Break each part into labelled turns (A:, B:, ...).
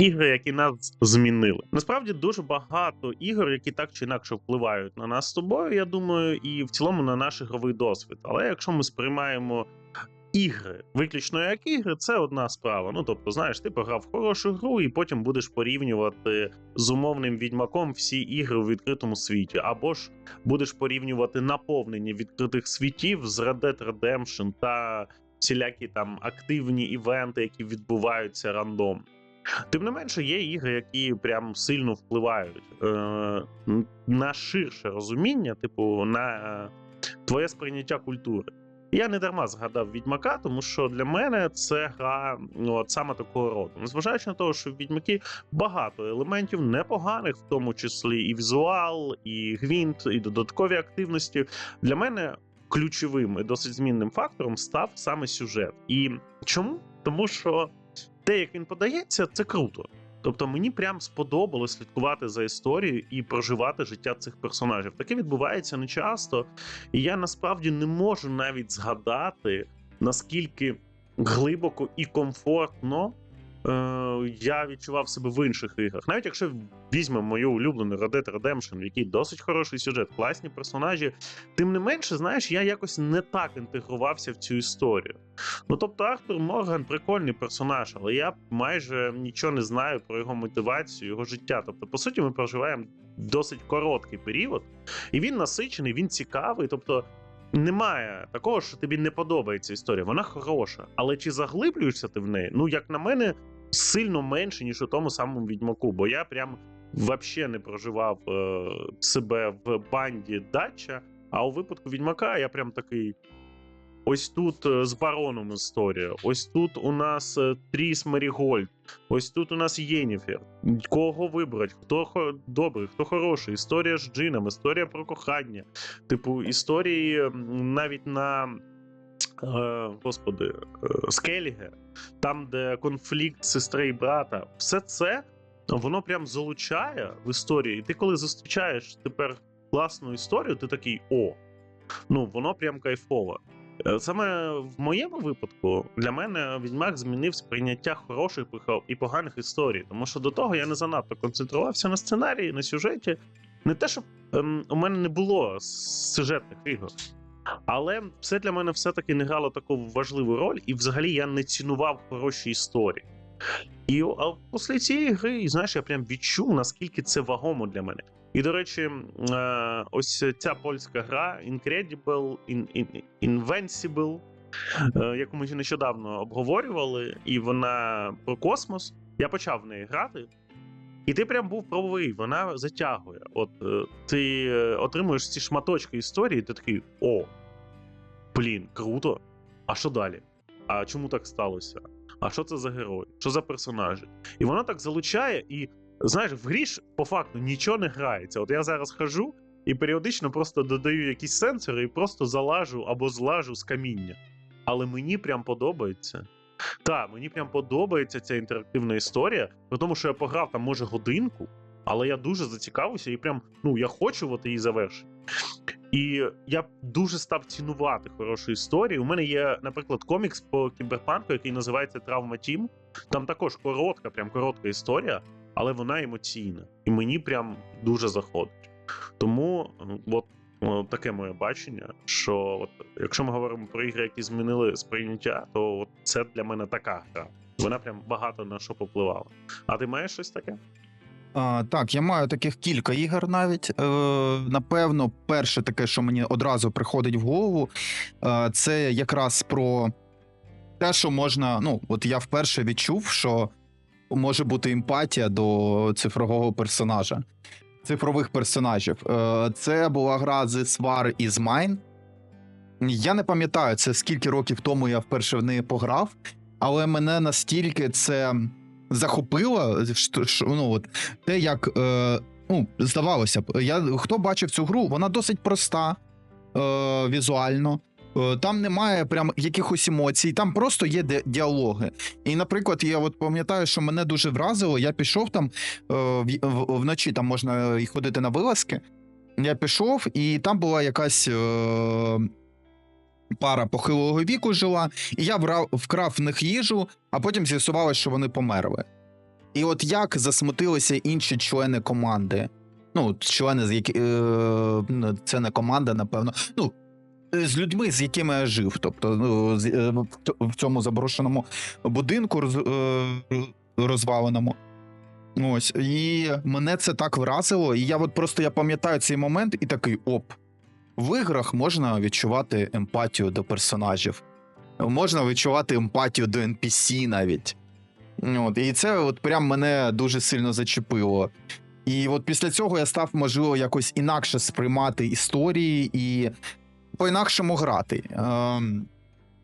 A: ігри, які нас змінили. Насправді дуже багато ігор, які так чи інакше впливають на нас з тобою. Я думаю, і в цілому на наш ігровий досвід. Але якщо ми сприймаємо. Ігри, виключно як ігри, це одна справа. Ну тобто, знаєш, ти пограв хорошу гру, і потім будеш порівнювати з умовним відьмаком всі ігри у відкритому світі, або ж будеш порівнювати наповнення відкритих світів з Red Dead Redemption та всілякі там активні івенти, які відбуваються рандом. Тим не менше, є ігри, які прям сильно впливають е, на ширше розуміння, типу, на е, твоє сприйняття культури. Я не дарма згадав Відьмака, тому що для мене це гра ну, от саме такого роду. Незважаючи на те, що в Відьмаки багато елементів непоганих, в тому числі і візуал, і гвінт, і додаткові активності. Для мене ключовим і досить змінним фактором став саме сюжет. І чому? Тому що те, як він подається, це круто. Тобто мені прям сподобалось слідкувати за історією і проживати життя цих персонажів. Таке відбувається не часто, і я насправді не можу навіть згадати, наскільки глибоко і комфортно я відчував себе в інших іграх. Навіть якщо візьмемо мою улюблену Red Dead Redemption, в якій досить хороший сюжет, класні персонажі, тим не менше, знаєш, я якось не так інтегрувався в цю історію. Ну тобто, Артур Морган прикольний персонаж, але я майже нічого не знаю про його мотивацію, його життя. Тобто, по суті, ми проживаємо досить короткий період, і він насичений, він цікавий. Тобто. Немає такого, що тобі не подобається історія. Вона хороша. Але чи заглиблюєшся ти в неї? Ну, як на мене, сильно менше, ніж у тому самому відьмаку. Бо я прям взагалі не проживав е, себе в банді дача. А у випадку відьмака я прям такий. Ось тут е, з бароном історія. Ось тут у нас е, Тріс Мерігольд. Ось тут у нас Єніфер. Кого вибрати? Хто хо- добрий, хто хороший? Історія з Джином, історія про кохання. Типу, історії навіть на. Е, господи, е, Скеліге, там, де конфлікт сестри і брата, все це воно прям залучає в історії. І ти, коли зустрічаєш тепер класну історію, ти такий о. Ну, воно прям кайфове. Е, Саме в моєму випадку для мене Відьмак змінив сприйняття хороших і поганих історій, тому що до того я не занадто концентрувався на сценарії, на сюжеті. Не те, щоб ем, у мене не було сюжетних ігор, але все для мене все-таки не грало таку важливу роль, і взагалі я не цінував хороші історії. І а після цієї гри, знаєш, я прям відчув, наскільки це вагомо для мене. І, до речі, е, ось ця польська гра Incredible, In, In, Invincible, е, яку ми нещодавно обговорювали, і вона про космос. Я почав в неї грати. І ти прям був правовий, вона затягує. От е, ти отримуєш ці шматочки історії, і ти такий: о, блін, круто. А що далі? А чому так сталося? А що це за герой? Що за персонажі? І воно так залучає, і знаєш, в грі ж по факту нічого не грається. От я зараз хожу і періодично просто додаю якісь сенсори і просто залажу або злажу з каміння. Але мені прям подобається. Так, мені прям подобається ця інтерактивна історія, тому, що я пограв там, може, годинку, але я дуже зацікавився і прям, ну, я хочу от її завершити. І я дуже став цінувати хороші історії. У мене є, наприклад, комікс по кіберпанку, який називається Травма Тім. Там також коротка, прям коротка історія, але вона емоційна. І мені прям дуже заходить. Тому от, таке моє бачення, що от, якщо ми говоримо про ігри, які змінили сприйняття, то от це для мене така гра. Вона прям багато на що попливала. А ти маєш щось таке?
B: А, так, я маю таких кілька ігор навіть. Е, напевно, перше таке, що мені одразу приходить в голову, е, це якраз про те, що можна. Ну, от я вперше відчув, що може бути емпатія до цифрового персонажа, цифрових персонажів. Е, це була гра The Swar is Mine. Я не пам'ятаю, це скільки років тому я вперше в неї пограв, але мене настільки це захопило, що, що, ну, от, те, як е, ну, здавалося б, я, хто бачив цю гру, вона досить проста е, візуально. Е, Там немає прям якихось емоцій, там просто є діалоги. І, наприклад, я от пам'ятаю, що мене дуже вразило. Я пішов там е, вночі, там можна і ходити на вилазки. Я пішов, і там була якась е, пара похилого віку жила, і я врав, вкрав в них їжу, а потім з'ясувалося, що вони померли. І от як засмутилися інші члени команди? Ну, члени, з які е, це не команда, напевно. Ну, з людьми, з якими я жив. Тобто, ну, е, в цьому заброшеному будинку е, розваленому. Ось, і мене це так вразило. І я от просто я пам'ятаю цей момент і такий оп. В іграх можна відчувати емпатію до персонажів. Можна відчувати емпатію до NPC навіть. От, і це от прям мене дуже сильно зачепило. І от після цього я став, можливо, якось інакше сприймати історії і по-інакшому грати. Ем,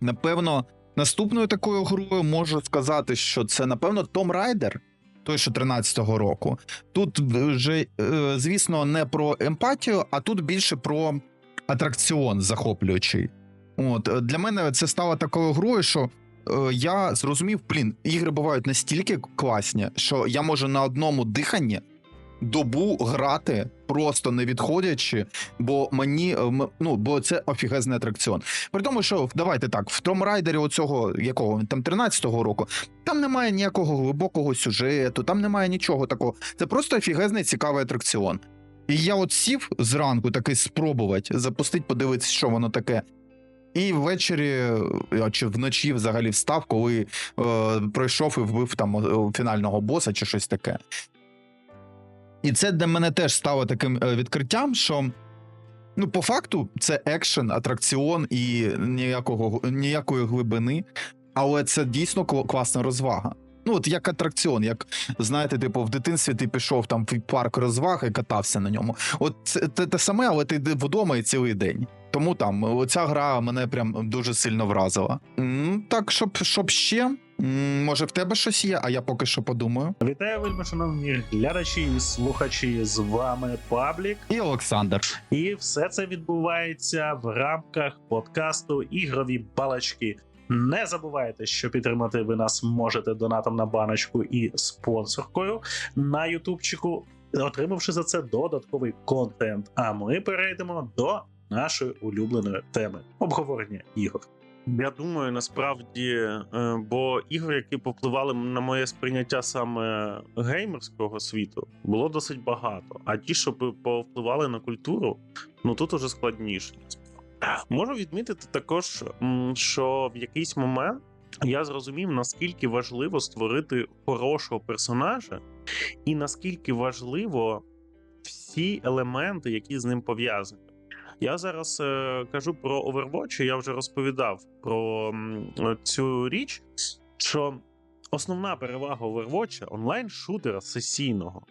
B: напевно, наступною такою грою можу сказати, що це, напевно, Том Райдер, той, що 13-го року. Тут вже, е, звісно, не про емпатію, а тут більше про атракціон захоплюючий. От е, для мене це стало такою грою, що е, я зрозумів, блін, ігри бувають настільки класні, що я можу на одному диханні добу грати, просто не відходячи, бо мені е, ну, бо це офігезний атракціон. При тому, що давайте так, в Том Райдері оцього якого там 13-го року, там немає ніякого глибокого сюжету, там немає нічого такого. Це просто офігезний цікавий атракціон. І я от сів зранку такий спробувати, запустити, подивитися, що воно таке. І ввечері е, чи вночі взагалі встав, коли е, пройшов і вбив там е, фінального боса чи щось таке. І це для мене теж стало таким е, відкриттям, що ну, по факту це екшен, атракціон і ніякого, ніякої глибини, але це дійсно класна розвага. Ну, от як атракціон, як знаєте, типу, в дитинстві ти пішов там в парк розваг і катався на ньому. От це те, те саме, але ти вдома і цілий день. Тому там оця гра мене прям дуже сильно вразила. Так, щоб, щоб ще. Може, в тебе щось є, а я поки що подумаю.
A: Вітаю, вельми шановні глядачі і слухачі. З вами Паблік.
B: І Олександр.
A: І все це відбувається в рамках подкасту Ігрові балачки. Не забувайте, що підтримати ви нас можете донатом на баночку і спонсоркою на Ютубчику, отримавши за це додатковий контент. А ми перейдемо до нашої улюбленої теми обговорення ігор. Я думаю, насправді, е, бо ігор, які повпливали на моє сприйняття саме геймерського світу, було досить багато. А ті, що повпливали на культуру, ну тут уже складніше. Можу відмітити також, що в якийсь момент я зрозумів, наскільки важливо створити хорошого персонажа, і наскільки важливо всі елементи, які з ним пов'язані. Я зараз е, кажу про Overwatch, я вже розповідав про м, цю річ, що основна перевага Overwatch онлайн-шутера сесійного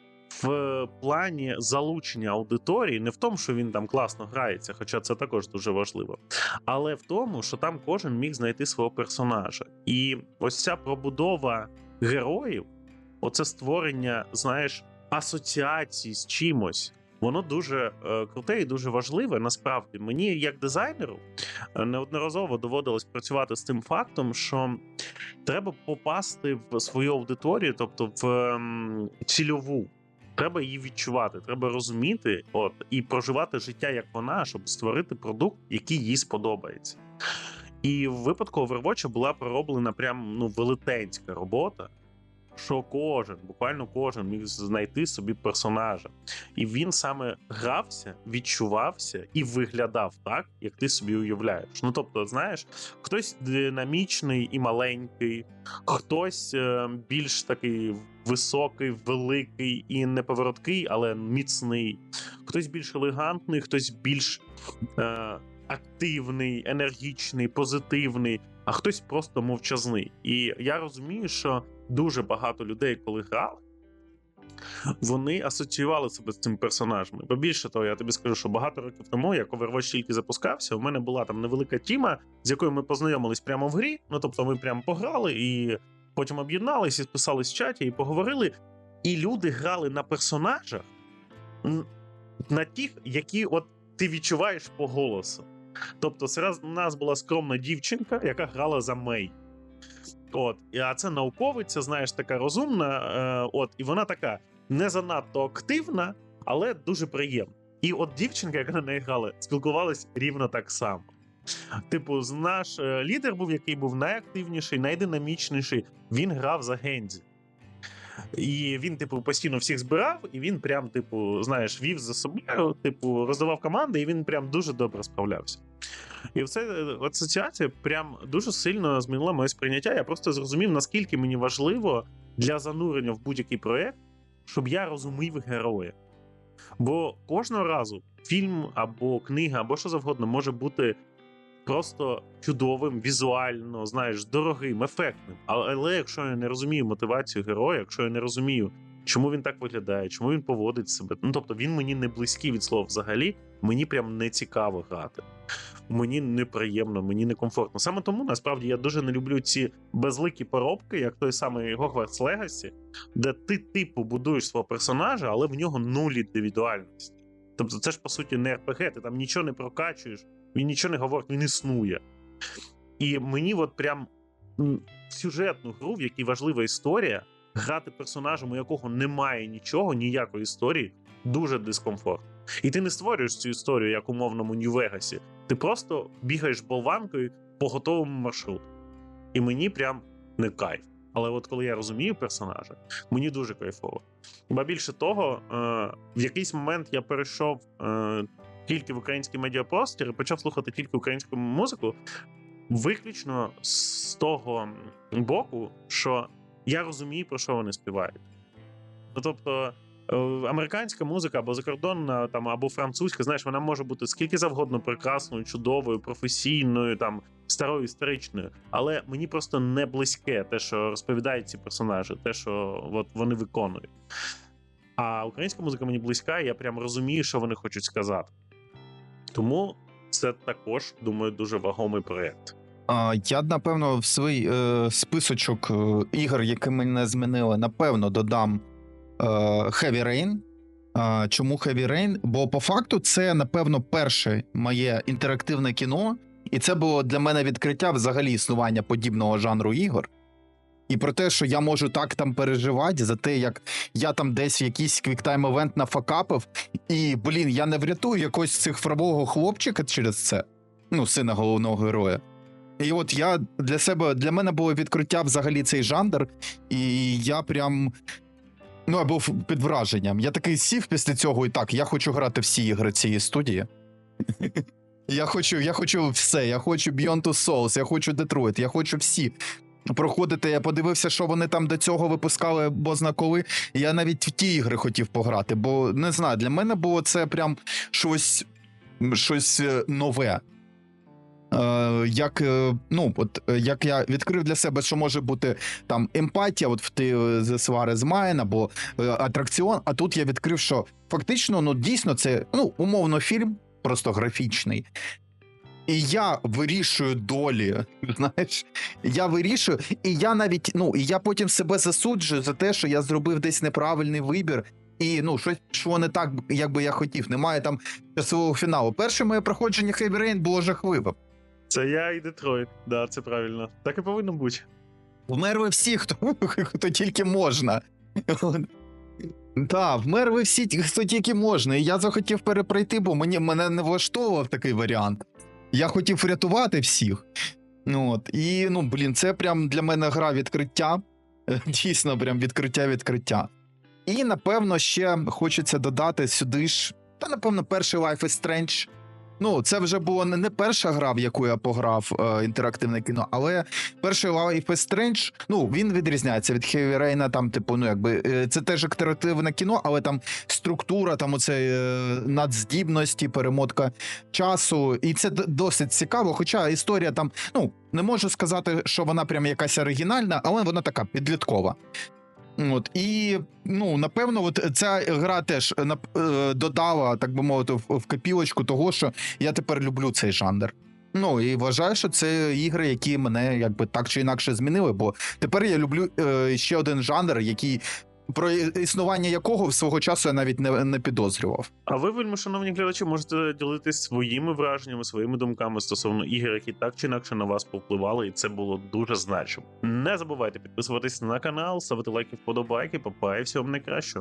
A: в плані залучення аудиторії, не в тому, що він там класно грається, хоча це також дуже важливо, але в тому, що там кожен міг знайти свого персонажа. І ось ця пробудова героїв, оце створення, знаєш, асоціацій з чимось. Воно дуже е, круте і дуже важливе. Насправді мені, як дизайнеру, е, неодноразово доводилось працювати з тим фактом, що треба попасти в свою аудиторію, тобто в ем, цільову. Треба її відчувати, треба розуміти, от і проживати життя як вона, щоб створити продукт, який їй сподобається. І в випадку Overwatch була пророблена прям ну велетенська робота, що кожен, буквально кожен міг знайти собі персонажа. І він саме грався, відчувався і виглядав так, як ти собі уявляєш. Ну тобто, знаєш, хтось динамічний і маленький, хтось е, більш такий високий, великий і неповороткий, але міцний, хтось більш елегантний, хтось більш е, активний, енергічний, позитивний, а хтось просто мовчазний. І я розумію, що дуже багато людей, коли грали, вони асоціювали себе з цими персонажами. Бо більше того, я тобі скажу, що багато років тому, як Overwatch тільки запускався, у мене була там невелика тіма, з якою ми познайомились прямо в грі. Ну тобто, ми прямо пограли і потім об'єднались і списались в чаті і поговорили. І люди грали на персонажах, на тих, які от ти відчуваєш по голосу. Тобто, серед нас була скромна дівчинка, яка грала за Мей. От, і- а це науковиця, знаєш, така розумна. Е, от, і вона така не занадто активна, але дуже приємна. І от дівчинка, яка на неї грала, спілкувалась рівно так само. Типу, наш е, лідер був, який був найактивніший, найдинамічніший. Він грав за Гензі. І він, типу, постійно всіх збирав, і він прям, типу, знаєш, вів за собою, типу, роздавав команди, і він прям дуже добре справлявся. І це е, асоціація прям дуже сильно змінила моє сприйняття. Я просто зрозумів, наскільки мені важливо для занурення в будь-який проєкт, щоб я розумів героя. Бо кожного разу фільм або книга, або що завгодно може бути просто чудовим, візуально, знаєш, дорогим, ефектним. Але, але якщо я не розумію мотивацію героя, якщо я не розумію, чому він так виглядає, чому він поводить себе, ну тобто він мені не близький від слова взагалі, мені прям не цікаво грати. Мені неприємно, мені некомфортно. Саме тому насправді я дуже не люблю ці безликі поробки, як той самий Hogwarts Legacy, де ти типу будуєш свого персонажа, але в нього нуль індивідуальності. Тобто, це ж по суті не РПГ, ти там нічого не прокачуєш, він нічого не говорить, він існує. І мені от прям в сюжетну гру, в якій важлива історія, грати персонажем, у якого немає нічого, ніякої історії, дуже дискомфортно. І ти не створюєш цю історію, як умовному Нью-Вегасі. Ти просто бігаєш болванкою по готовому маршруту. І мені прям не кайф. Але от коли я розумію персонажа, мені дуже кайфово. Ба більше того, е, в якийсь момент я перейшов е, тільки в український медіапростір і почав слухати тільки українську музику, виключно з того боку, що я розумію, про що вони співають. Ну, тобто, американська музика або закордонна, там, або французька, знаєш, вона може бути скільки завгодно прекрасною, чудовою, професійною, там, старою історичною. Але мені просто не близьке те, що розповідають ці персонажі, те, що от, вони виконують. А українська музика мені близька, і я прям розумію, що вони хочуть сказати. Тому це також, думаю, дуже вагомий проєкт.
B: Я напевно в свій е, списочок е, ігор, які мене змінили, напевно, додам е, Heavy Rain. Чому Heavy Rain? Бо по факту це, напевно, перше моє інтерактивне кіно, і це було для мене відкриття взагалі існування подібного жанру ігор. І про те, що я можу так там переживати за те, як я там десь якийсь квіктайм евент нафакапив, і, блін, я не врятую якогось цифрового хлопчика через це, ну, сина головного героя. І от я для себе для мене було відкриття взагалі цей жанр, і я прям. Ну, я був під враженням. Я такий сів після цього, і так, я хочу грати всі ігри цієї студії. Я хочу, я хочу все. Я хочу Beyond Two Souls, я хочу Detroit, я хочу всі. Проходити, я подивився, що вони там до цього випускали, бозна коли. Я навіть в ті ігри хотів пограти, бо не знаю, для мене було це прям щось, щось е, нове. Е, як, е, ну, от, е, як я відкрив для себе, що може бути там емпатія, от в ти The Swar is Mine, або атракціон. А тут я відкрив, що фактично, ну дійсно, це ну, умовно фільм, просто графічний. І я вирішую долі. Знаєш, я вирішую, і я навіть ну і я потім себе засуджую за те, що я зробив десь неправильний вибір. І ну, щось що не так, як би я хотів. Немає там часового фіналу. Перше моє проходження Heavy Rain було жахливим.
A: Це я і Детройт, да, це правильно. Так і повинно бути.
B: Вмер ви всі, хто, хто тільки можна. Так, вмер ви всі, хто тільки можна. І я захотів перепройти, бо мені мене не влаштовував такий варіант. Я хотів врятувати всіх. Ну, от. І ну, блін, це прям для мене гра відкриття. Дійсно, прям відкриття-відкриття. І напевно ще хочеться додати сюди ж. Та, напевно, перший Life is Strange. Ну, це вже була не, перша гра, в яку я пограв е, інтерактивне кіно, але перший Life is Strange, ну він відрізняється від Heavy Rain, там, типу, ну якби е, це теж інтерактивне кіно, але там структура, там оце е, надздібності, перемотка часу, і це досить цікаво. Хоча історія там, ну не можу сказати, що вона прям якась оригінальна, але вона така підліткова. От і ну напевно, от ця гра теж нап- е, додала, так би мовити, в копілочку того, що я тепер люблю цей жанр. Ну і вважаю, що це ігри, які мене якби так чи інакше змінили. Бо тепер я люблю е, ще один жанр, який про існування якого свого часу я навіть не, не підозрював.
A: А ви, вельми шановні глядачі, можете ділитись своїми враженнями, своїми думками стосовно ігор, які так чи інакше на вас повпливали, і це було дуже значимо. Не забувайте підписуватись на канал, ставити лайки, вподобайки, папа, і всього найкращого.